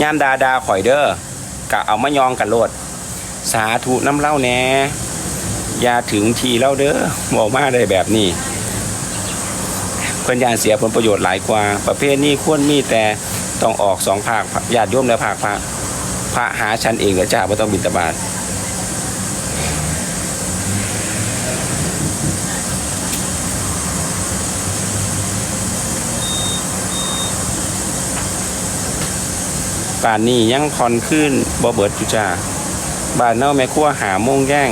ย่ามดาดาข่อยเด้อกะเอามายองกันโลด สาธุน้ำเล่าแหน่ยาถึงทีเล่าเด้อบอกมาได้แบบนี้เพิ่นยานเสียผลประโยชน์หลายกว่า ประเภทนี้ควรมีแต่ต้องออกสองภาคญาติโยมและภาคพระพระหาชันเองกับจ้าไม่ต้องบินตบาท ป่านนี้ยังคอนขึ้นบ่เบิดจุจ่าบ้านเน่าแม่ขั้วหาโมงแย่ง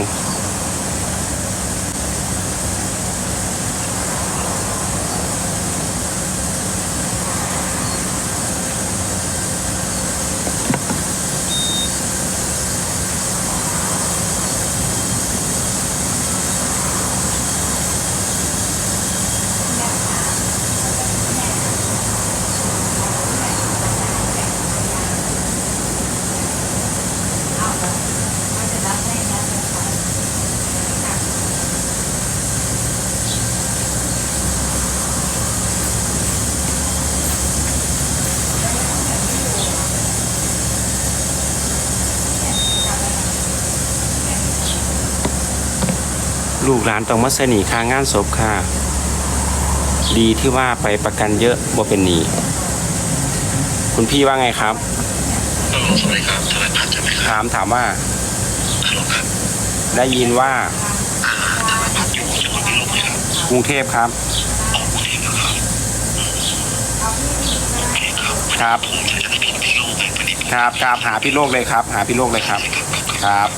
กหลานต้องมาเสนีค่างานศพค่ะ ดีที่ว่าไปประกันเยอะบ่เป็นหนี้คุณพี่ว่าไงครับฮัลโหลสวัสดีครับทนายพัฒน์ใช่ไหมครับถามถามว่าฮัลโหลครับได้ยินว่าอ่าทนายพัฒน์อยู่จังหวัดพิโลกไหมครับกรุงเทพครับออกกรุงเทพนะครับโอเคครับครับผมจะได้พิมพ์พิโลกให้พอดีผมครับครับหาพี่โลกเลยครับ หาพี่โลกเลยครับ ครับ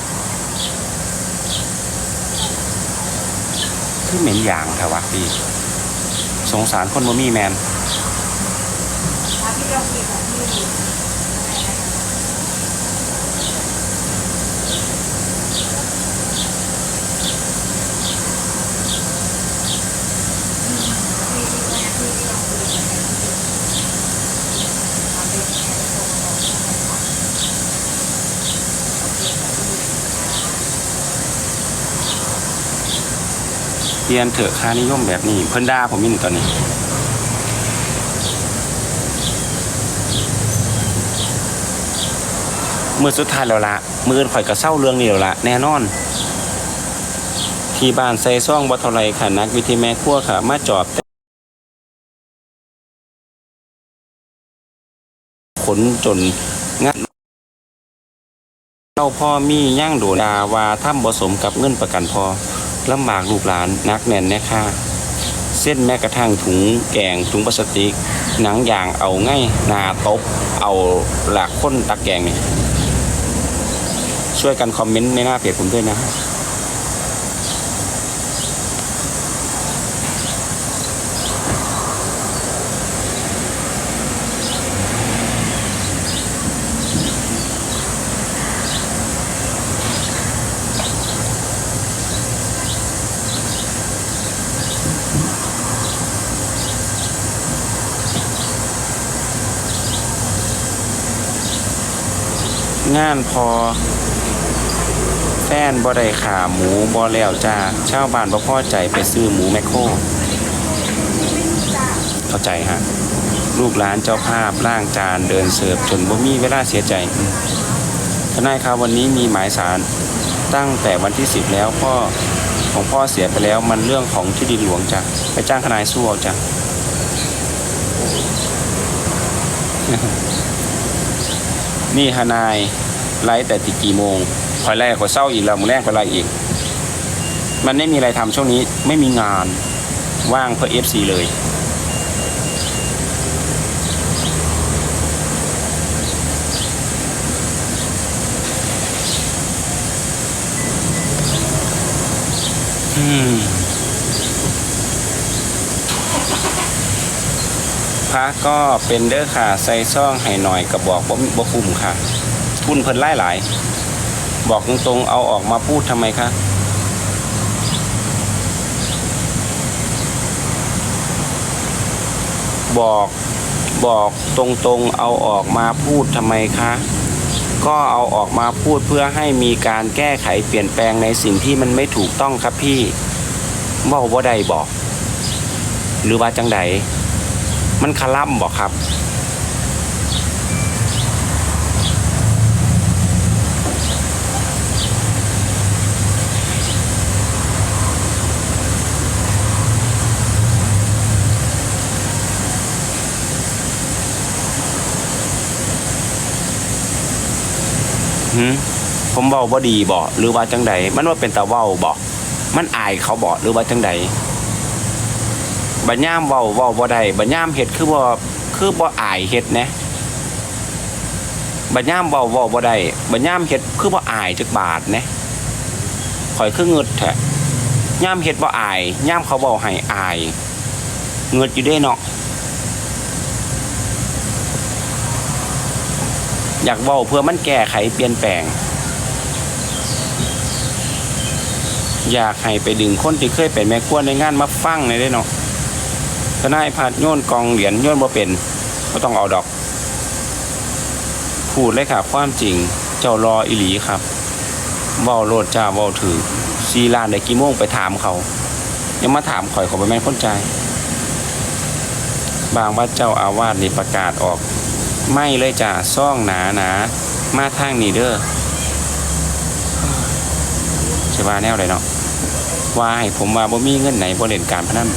คือเหม็นอย่างแถวะพี่สงสารคนบ่มีแมน เรียนเถอะค่านิยมแบบนี้ เพิ่นด่าผมอยินตอนนี้ มือสุดท้ายแล้วละมืออนข่อยก็เศร้าเรื่องนี้แล้วละแน่นอน ที่บ้านใส่ซ่องบ่เท่าไรค่ะนักวิธีแม่ครัวค่ะ มาจอบขนจนงัดเจ้าพ่อมีย่างโดดาว่าถ้ำบ่สมกับเงินประกันพอ ลำบากลูกหลานนักแน่นแน่ค่ะเส้นแม้กระทั่งถุงแกงถุงพลาสติก หนังยางเอาง่ายนาตบ เอาหลักค้นตักแกงเนี่ยช่วยกันคอมเมนต์ในหน้าเพจผมด้วยนะ งานพอ แฟนบ่ได้ขาหมูบ่แล้วจ้าชาวบ้านบ่พอใจไปซื้อหมูแมคโครเข้าใจฮะลูกหลานเจ้าภาพล่างจานเดินเสิร์ฟจนบ่มีเวลาเสียใจทนายครับวันนี้มีหมายสารตั้งแต่วันที่ 10 แล้วพ่อของพ่อเสียไปแล้วมันเรื่องของที่ดินหลวงจ้ะไปจ้างทนายสู้เอาจ้ะนี่ทนาย ไลฟ์แต่ติกี่โมงคอยแรกคอยเศร้าอีกแล้วมึงแรกคอยไลฟ์อีก มันไม่มีอะไรทำช่วงนี้ไม่มีงานว่างเพื่อเอฟซีเลย อืมพระก็เป็นเด้อค่ะ ใส่ซ่องให้หน่อยกระบอกบ่บ่คุ้มค่ะ ทุนเพิ่นไล่หลาย บอกตรงๆเอาออกมาพูดทำไมคะบอกบอกตรงๆ เอาออกมาพูดทำไมคะ ก็เอาออกมาพูดเพื่อให้มีการแก้ไขเปลี่ยนแปลงในสิ่งที่มันไม่ถูกต้องครับพี่เว่าว่าใดบอก หรือว่าจังใดมันคล่ำบอกครับ หืมผมเว้าบ่ดีบ่หรือว่าจังใดมันว่าเป็นตาเว้าบ่มันอายเขาบ่หรือว่าจังใดบัดย่ามเว้าเว้าบ่ได้บัดย่ามเฮ็ดคือบ่คือบ่อายเฮ็ดนะบัดย่ามเว้าเว้าบ่ได้บัดย่ามเฮ็ดคือบ่อายจักบาทนะข่อยคือเงึดแท้ย่ามเฮ็ดบ่อายย่ามเขาเว้าให้อายเงึดอยู่ด้เนาะ อยากเว้าเพื่อมันแก้ไขเปลี่ยนแปลง อยากให้ไปดึงคนที่เคยเป็นแม่ครัวในงานมาฟังในได้เนาะทนายพัดโยนกองเหรียญโยนบ่เป็นก็ต้องเอาดอก พูดเลยค่ะความจริงเจ้ารออิหลีครับเว้าโลดจ้าเว้าถือซีลานได้กี่โมงไปถามเขายังมาถามข่อยขอไปแม่นคนใจ บางว่าเจ้าอาวาสนี่ประกาศออก ไม่เลยจ้ะซ่องหนาหนามาทางนี้เด้อใช่ว่าแนวใดเนาะว่าให้ผมว่าบ่มีเงินไหนบ่เล่นการพนัน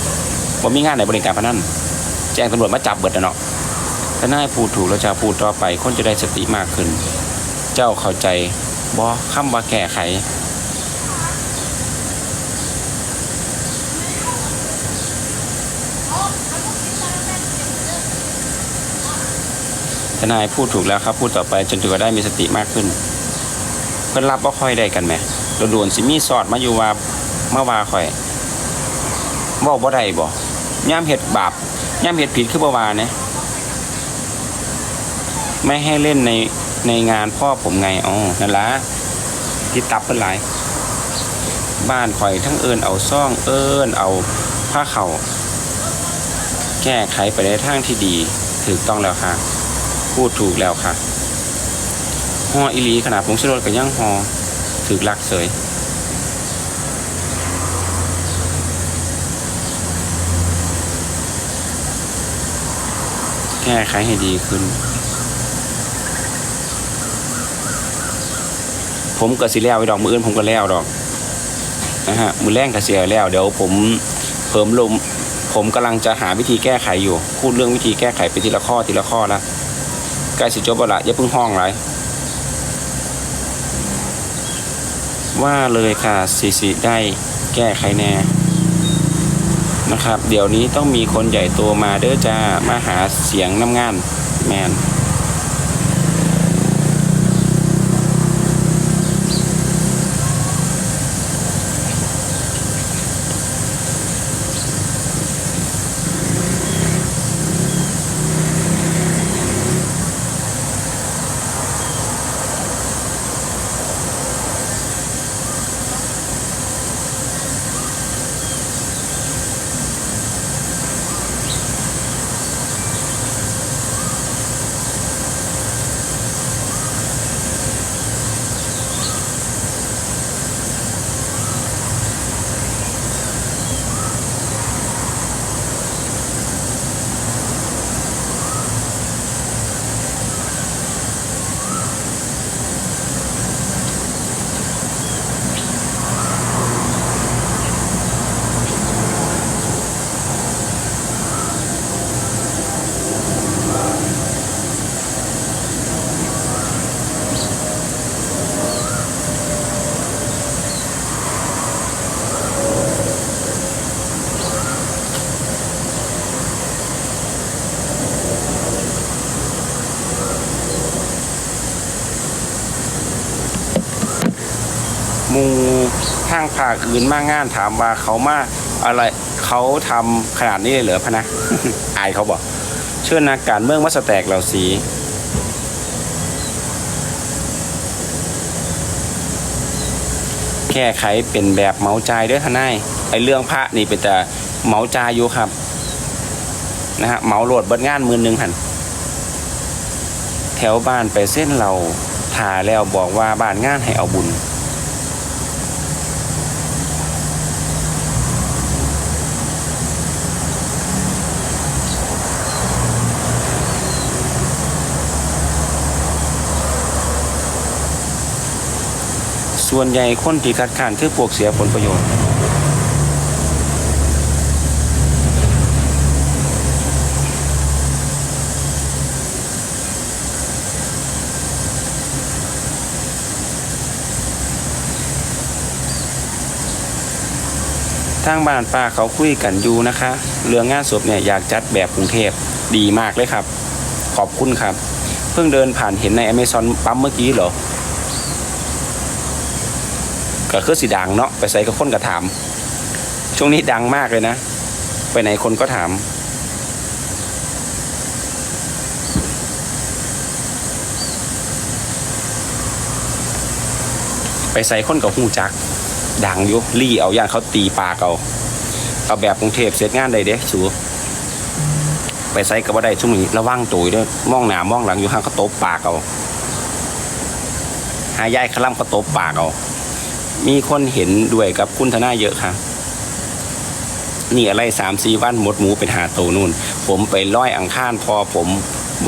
บ่มีงานไหนบ่เล่นการพนันแจ้งตำรวจมาจับเบิดนะเนาะถ้านายพูดถูกแล้วจะพูดต่อไปคนจะได้สติมากขึ้น เจ้าเข้าใจบ่คำว่าแก้ไข นายพูดถูกแล้วครับ พูดต่อไปจนถือว่าได้มีสติมากขึ้น เพื่อนรับว่าค่อยได้กันไหมโดนสิมีสอดมาอยู่ว่าเมื่อวาค่อยบอกบ่ได้บ่ย่ามเห็ดบาปย่ามเห็ดผิดคือบ่วาเนี่ยไม่ให้เล่นในในงานพ่อผมไงอ๋อนั่นละที่ตับเป็นหลายบ้านข่อยทั้งเอินเอาซ่องเอินเอาผ้าเข่าแก้ไขไปในทางที่ดีถูกต้องแล้วค่ะ พูดถูกแล้วค่ะฮออิลีขนาดผงชูรสกับย่างฮอถึกลักเสยแก้ไขให้ดีขึ้น ผมก็สิแล้วไอดอกมืออื่นผมก็แล้วดอกนะฮะมือแรงก็เสียแล้วเดี๋ยวผมเพิ่มลมผมกำลังจะหาวิธีแก้ไขอยู่ พูดเรื่องวิธีแก้ไขไปทีละข้อทีละข้อละ ใกล้สิจบแล้วละอย่าเพิ่งห้องไรว่าเลยค่ะสิสิได้แก้ไขแน่นะครับ เดี๋ยวนี้ต้องมีคนใหญ่โตมาเด้อจ้ามาหาเสียงน้ำงานแมน คอื่นมางานถามว่าเขามาอะไรเขาทำขนาดนี้เลยเหรอพะนะอายเขาบอกเชื่อนักการเมืองวัสแตกเหล่าสีแก้ไขเป็นแบบเมาใจด้วยทนายไอเรื่องพระนี่เป็นแต่เมาใจอยู่ครับนะฮะเมาโหลดเบิดงานมือหนึ่งหันแถวบ้านไปเส้นเราถ่าแล้วบอกว่าบ้านงานให้เอาบุญ ส่วนใหญ่คนที่คัดค้านคือพวกเสียผลประโยชน์ทางบ้านป้าเขาคุยกันอยู่นะคะ เรื่องงานศพเนี่ยอยากจัดแบบกรุงเทพดีมากเลยครับ ขอบคุณครับ เพิ่งเดินผ่านเห็นในอเมซอนปั๊มเมื่อกี้เหรอ ก็คือสีดังเนาะไปใส่กับคนก็ถาม ช่วงนี้ดังมากเลยนะ ไปไหนคนก็ถาม ไปใส่คนกับหูจัก ดังอยู่รี่เอาย่านเขาตีปากเอาเอาแบบกรุงเทพเสร็จงานได้เด้สูไปใส่กับว่าได้ช่วงนี้ระวังตัวด้วยมองหนามองหลังอยู่ข้างเขาตบปากเอาหายายขล่ำเขาตบปากเอา มีคนเห็นด้วยกับคุณธนาเยอะค่ะ นี่อะไรสามสี่วันหมดหมูเป็นหาโตนู่น ผมไปร้อยอังคารพอผม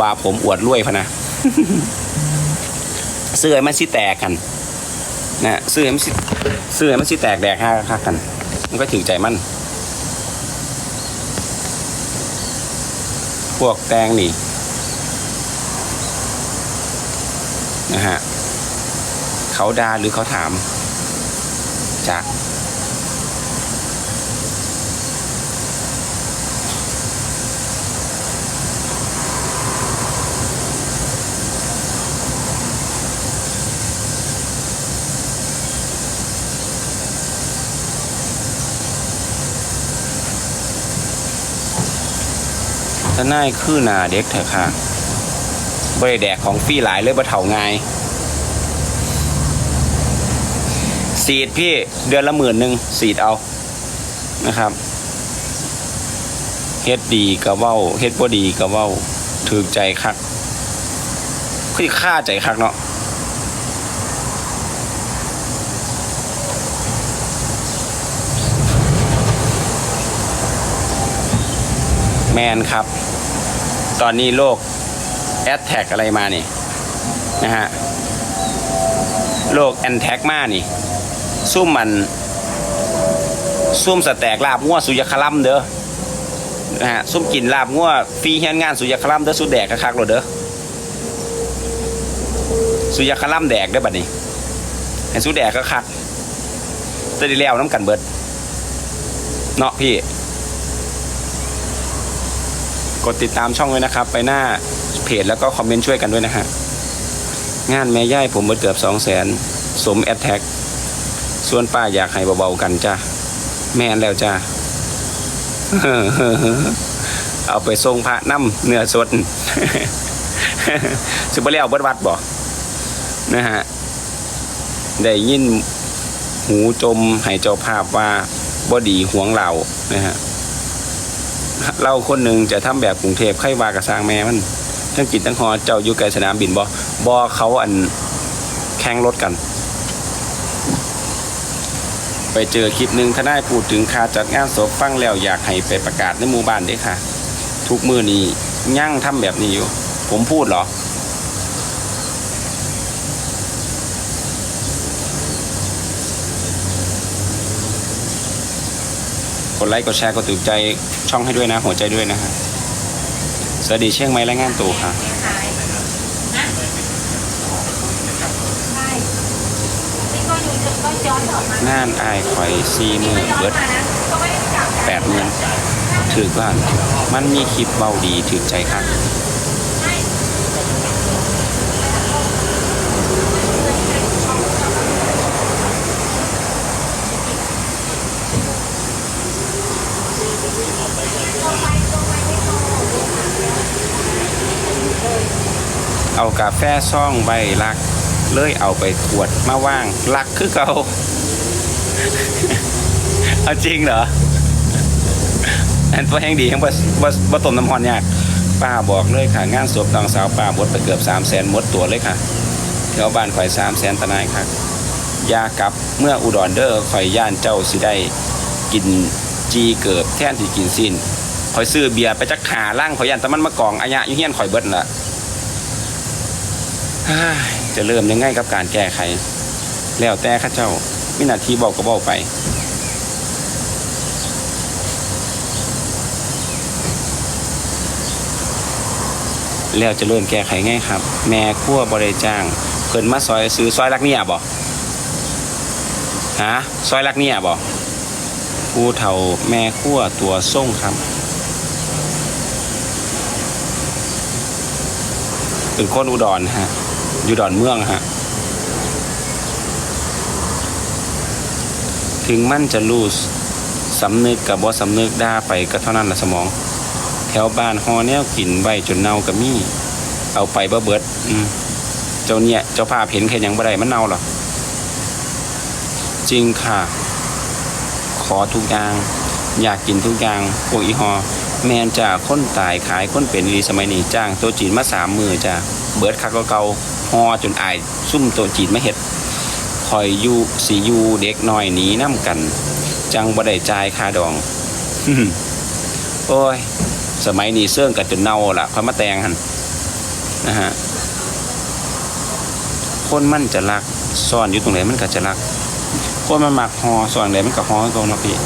ว่าผมอวดรวยพะนะเสื้อมันสิแตกกันนะเสื้อมันสิเสื้อมันสิแตกแดกห้าค่ากัน มันก็ถือใจมัน พวกแตงนี่นะฮะเขาด่าหรือเขาถาม จากทนายคือนาเด็กเถอะค่ะบริแดกของฟรีหลายเลยบ่เถาง่าย สีดพี่เดือนละหมื่นหนึ่งสีดเอานะครับเฮ็ดดีก็เว้าเฮ็ดบ่ดีก็เว้าถือใจคักคือค่าใจคักเนาะแมนครับ ตอนนี้โลกแอดแท็กอะไรมานี่นะฮะโลกแอนแท็กมานี่ ซุ่มมันซุ่มสแตกลาบงัวสุยคลัมเด้อนะฮะซุ่มกินลาบงัวฟรีเฮียนงานสุยคลัมเด้อสุแดกคักๆโลดเด้อสุยคลัมแดกเด้บัดนี้ให้สุแดกคักๆจะได้แล้วน้ำกันเบิดเนาะพี่ กดติดตามช่องด้วยนะครับ ไปหน้าเพจแล้วก็คอมเมนต์ช่วยกันด้วยนะฮะงานแม่ย่ายผมเบิดเกือบสองแสนสมแอดแท็ก ส่วนป้าอยากให้เบาๆกันจ้าแม่นแล้วจ้าเอาไปทรงพระน้ำเนื้อสดสิบ่เลี้ยวเบิดวัดบ่นะฮะได้ยินหูจมให้เจ้าภาพว่าบ่ดีห่วงเรานะฮะเราคนหนึ่งจะทำแบบกรุงเทพใครว่ากระสร้างแม่มันทั้งกินทั้งหอเจ้าอยู่ไกลสนามบินบ่บ่เขาอันแข่งรถกัน ไปเจอคลิปหนึ่งทนายพูดถึงค่าจัดงานศพฟังแล้วอยากให้ไปประกาศในหมู่บ้านด้วยค่ะ ทุกมือนี้ยั่งทำแบบนี้อยู่ ผมพูดเหรอ กดไลค์กดแชร์กดติดใจช่องให้ด้วยนะ หัวใจด้วยนะฮะสวัสดีเชียงใหม่และงานตูค่ะ ใช่นี่ก็อยู่จะก็ย้อนออกมา งานอายข่อยซีมือเบิดแปดหมื่นถือว่ามันมีคลิปเบาดีถือใจครับเอากาแฟซ่องใบลัก เลยเอาไปขวดมาว่างลักคือเก่าเอาจริงเหรออันพอแห้งดีแห้งบ่บ่ต้มน้ำฮอนยากป้าบอกเลยค่ะ งานศพน้องสาวป้าหมดไปเกือบ3 0 0แสนหมดตัวเลยค่ะแถวบ้านข่อย3 0 0แสนตนายค่ะยากลับเมื่ออุดรเด้อข่อยย่านเจ้าสิได้กินจีเกิบแท่นที่กินสิ้นข่อยซื้อเบียร์ไปจักหาล่างข่อยย่านแต่มันมากองอาญะยู่เฮียนข่อยเบิดนั่นล่ะ จะเริ่มยังไงกับการแก้ไข แล้วแต่ข้าเจ้าวินาทีบอกก็บอกไป แล้วจะเริ่มแก้ไขง่ายครับ แม่ครัวบริจ้างเพิ่นมาซอยซื้อซอยลักเนี่ยบ่ฮะซอยลักเนี่ยบ่ผู้เฒ่าแม่ขั้วตัวส่งครับเป็นคนอุดรฮะ อยู่ดอนเมืองฮะ ถึงมันจะรู้สำนึกกับบ่สำนึกด่าไปก็เท่านั้นละสมอง แถวบ้านฮอแนวกินไว้จนเน่าก็มีเอาไปบ่เบิด อืมเจ้าเนี่ย เจ้าภาพเห็นแค่ยังบ่ได้มันเน่าหรอจริงค่ะ ขอทุกอย่าง อยากกินทุกอย่างพวกอีฮอแมนจากคนตายขายคนเป็นดีสมัยนี้จ้าง ตัวจีนมาสามมือจ้ะ เบิดคักเก่าๆฮอจนอายซุ่มตัวจีนมาเฮ็ดคอยยูสียูเด็กน้อยหนีน้ำกัน จังบ่ได้จ่ายค่าดองโอ้ย สมัยนี้เสื่องกันจนเน่าละค่อยมาแตงหันนะฮะคนมันจะรักซ่อนอยู่ตรงไหนมันก็จะรักคนมันมักฮอซ่อนไหนมันก็ฮอตรงนะพี่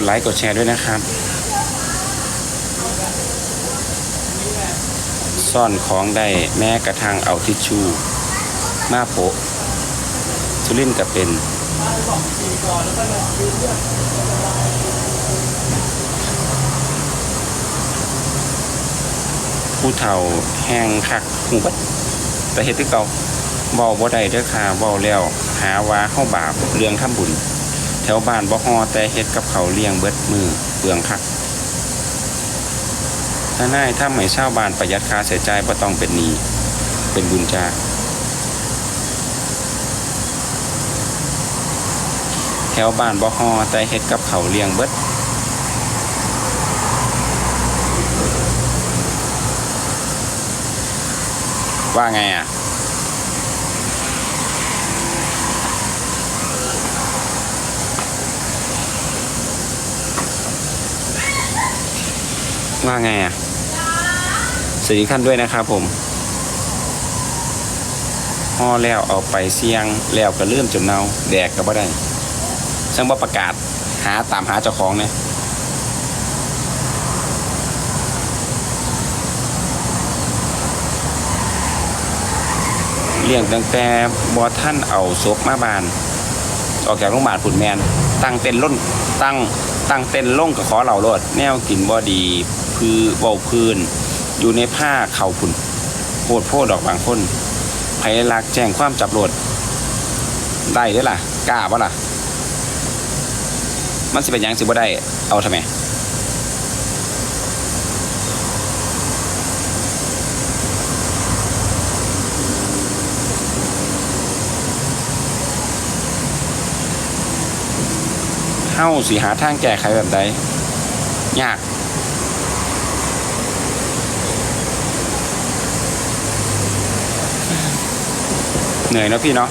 ดไลค์กดแชร์ด้วยนะครับ ซ่อนของได้แม้กระทั่งเอาทิชชู่มาโปะสุรินก็เป็นผู้เฒ่าแห้งคักหูบัดแต่เฮ็ดที่เก่าเว้าบ่ได้เด้อค่ะเว้าแล้ว หาว่าเฮาบาปเรื่องทำบุญ ถวบ้านบ่ฮอแต่เฮ็ดกับเขาเลี้ยงเบิดมือเปลืองคักถ้านายถ้าให้ชาวบ้านประหยัดค่าใช้จ่ายบ่ต้องเป็นหนี้เป็นบุญจ้าแถวบ้านบ่ฮอแต่เฮ็ดกับเขาเลี้ยงเบิดว่าไงอะ ว่าไงอะสวัสดีท่านด้วยนะครับผมห่อแล้วเอาไปเสี่ยงแล้วก็เลื่อมจนเนาแดกก็บ่ได้ช่งบ่าประกาศหาตามหาเจ้าของเนี่ยเลี้ยงตั้งแต่บอท่านเอาศพมาบาน ออกจากโรงพยาบาลผุนแมนตั้งเต็นล่นตั้งตั้งเต็นล่งกับขอเหล่าโลดแนวกินบ่ดี พือเบาพื้น อยู่ในผ้าเข่าผุนโพดโพดดอกบางคนไผลักแจ้งความจับโลด ได้ด้อล่ะกล้าปะล่ะ มันสิเป็นยังสิบ่ได้ เอาทำไมเฮาสิหาทางแก้ไขแบบใดยาก เหนื่อยนะพี่เนาะ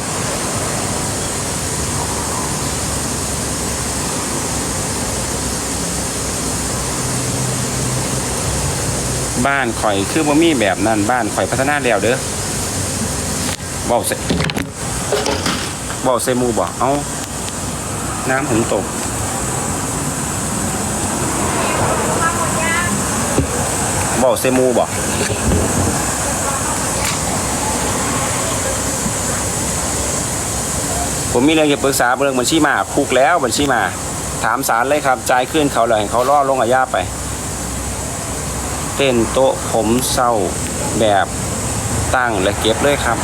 บ้านข่อยคือบ่มีแบบนั้นบ้านข่อยพัฒนาแล้วเด้อเว้าใส่เว้าใส่มูบ่เอาน้ำผมตกเว้าใส่มูบ่ ผมมีเรื่องจะปรึกษาเรื่องบัญชีมาคุกแล้วบัญชีมา ถามศาลเลยครับจ่ายขึ้นเขาเลยให้เขาล่อลงอาญาไปเป็นโต๊ะผมเศร้าแบบตั้งและเก็บเลยครับ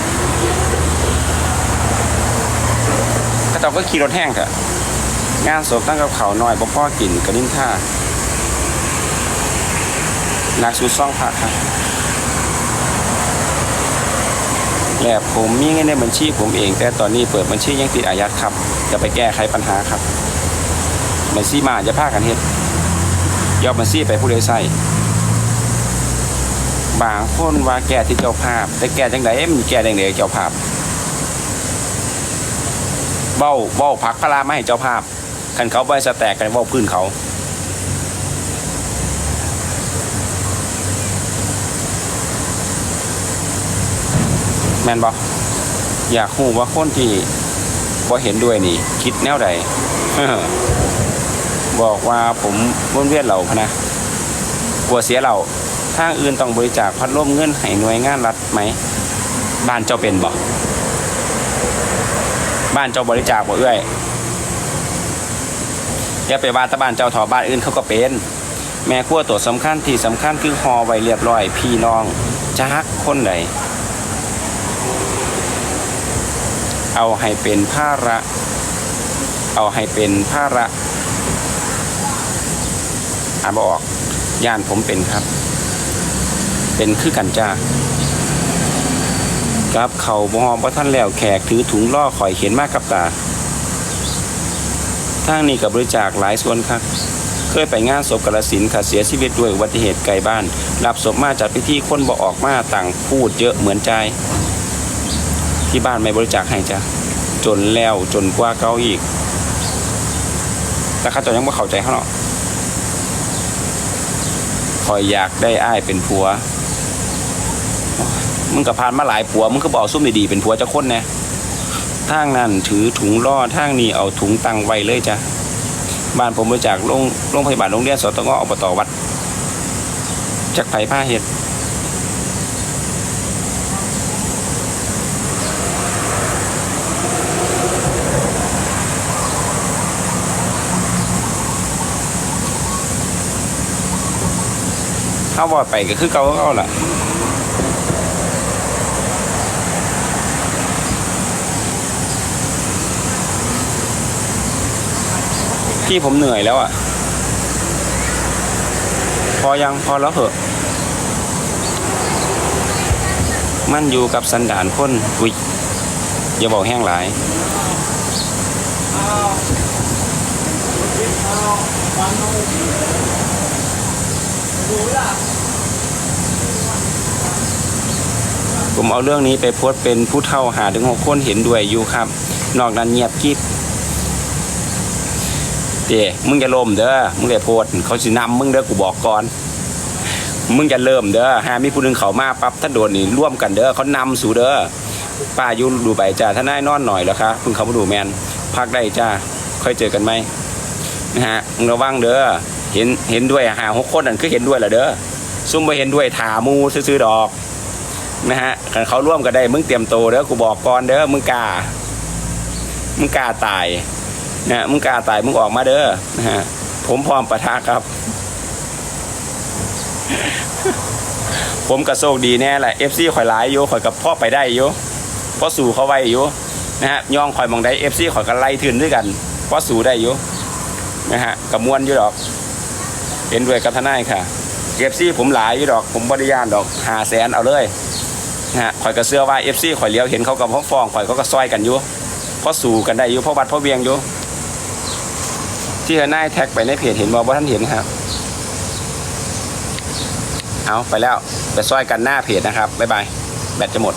กระเจ้าก็ขี่รถแห้งเถอะงานศพตั้งกับเขาหน่อยบ่พ่อกินกระนิ่นท่านักสูซ่องพระครับ และผมมีเงินในบัญชีผมเอง แต่ตอนนี้เปิดบัญชียังติดอายัดครับ จะไปแก้ไขปัญหาครับ บัญชีมาจะพากันเฮ็ดยอดบัญชีไปผู้ใดใส่บางคนว่าแก้ที่เจ้าภาพ แต่แก้จังไดมันแก้จังไดเจ้าภาพเบ้าเบ้าพักพลามาให้เจ้าภาพคันเขาไปสแตกกันเบ้าพื้นเขา แม่นบออยากรู้ว่าคนที่บ่เห็นด้วยนี่ คิดแนวใดบอกว่าผมวนเวียนเหล่าพนะกลัวเสียเราทางอื่นต้องบริจาคพัดลมเงินให้หน่วยงานรัฐไหม บ้านเจ้าเป็นบ่บ้านเจ้าบริจาคบ่เอื้อยอย่าไปว่าตะบ้านเจ้าถอบ้านอื่นเขาก็เป็น แม่ครัวตัวสำคัญที่สำคัญคือหอไว้เรียบร้อย พี่น้องจักคนใด เอาให้เป็นภาระ เอาให้เป็นภาระอ่านบออกย่านผมเป็นครับ เป็นคือกันจ้ากับเขาบอบ่าท่านแล้วแขกถือถุงล่อข่อยเขียนมากกับตาทางนี้กับบริจาคหลายส่วนครับ เคยไปงานศพกระสินค่ะเสียชีวิตด้วยอุบัติเหตุไกลบ้าน รับศพมาจัดพิธีคนบ่ออกมาต่างพูดเยอะเหมือนใจ ที่บ้านไม่บริจาคให้จ้ะจนแล้วจนกว่าเก่าอีก แต่ข้าเจ้ายังไม่เข้าใจเขาหรอกคอยอยากได้อ้ายเป็นผัว มึงกับพานมาหลายผัว มึงก็บอกซุ่มดีๆเป็นผัวเจ้าคนแน่ทางนั้นถือถุงล่อทางนี้เอาถุงตังไว้เลยจ้ะ บ้านผมมาจากโรงโรงพยาบาลโรงเรียนสตงอบตวัดจากไผ่ผ้าเห็ด เข้าบ่อยไปก็คือเก่าก็เก่าล่ะพี่ผมเหนื่อยแล้วอะ พอยังพอแล้วเหอะ มันอยู่กับสันดานคนอุ้ยอย่าบอกแห้งหลาย ผมเอาเรื่องนี้ไปโพสเป็นผู้เฒ่าหาถึงหกคนเห็นด้วยอยู่ครับ นอกนั้นเงียบกริบเจ้มึงจะล่มเด้อ มึงได้โพดเขาสินำมึงเด้อกูบอกก่อน มึงจะเริ่มเด้อหามีผู้หนึงเขามาปั๊บถ้าโดนนี่ร่วมกันเด้อเขานำสู่เด้อป้ายุดูใบจ้าถ้านายนอนหน่อยแล้วคะเพิ่งเขามาดูแมนพักได้จ้าค่อยเจอกันไหมนะฮะมึงระวังเด้อ เห็นเห็นด้วยหาหกคนนั่นคือเห็นด้วยเหรอเด้อซุ่มไปเห็นด้วยถามูซื้อดอกนะฮะคันเขาร่วมกันได้มึงเตรียมโตวเด้อกูบอกก่อนเด้อมึงกล้ามึงกล้าตายนะฮะมึงกล้าตายมึงออกมาเด้อนะฮะผมพร้อมประทะครับ ผมกระโชคดีแน่แหละเอฟซีข่อยหลายอยู่ข่อยกับพ่อไปได้อยู่พราะสู่เขาไว้อยู่นะฮะย่องข่อยมองได้เอฟซีข่อยกันไล่ทืนด้วยกันพราะสู่ได้อยู่นะฮะกับมวนอยู่ดอก เห็นด้วยกับทนายค่ะ เอฟซีผมหลายอยู่ดอก ผมบริยานดอกหาแสนเอาเลยนะฮะข่อยก็เสื้อว่าเอฟซีข่อยเลี้ยวเห็นเขากับพ่อฟองข่อยเขาก็ซอยกันอยู่เพราะสู่กันได้อยู่เพราะวัดเพราะเวียงอยู่ ที่เธอนายแท็กไปในเพจเห็นบ่ว่าท่านเห็นครับเอาไปแล้วไปซอยกันหน้าเพจนะครับบ๊ายบายแบตจะหมด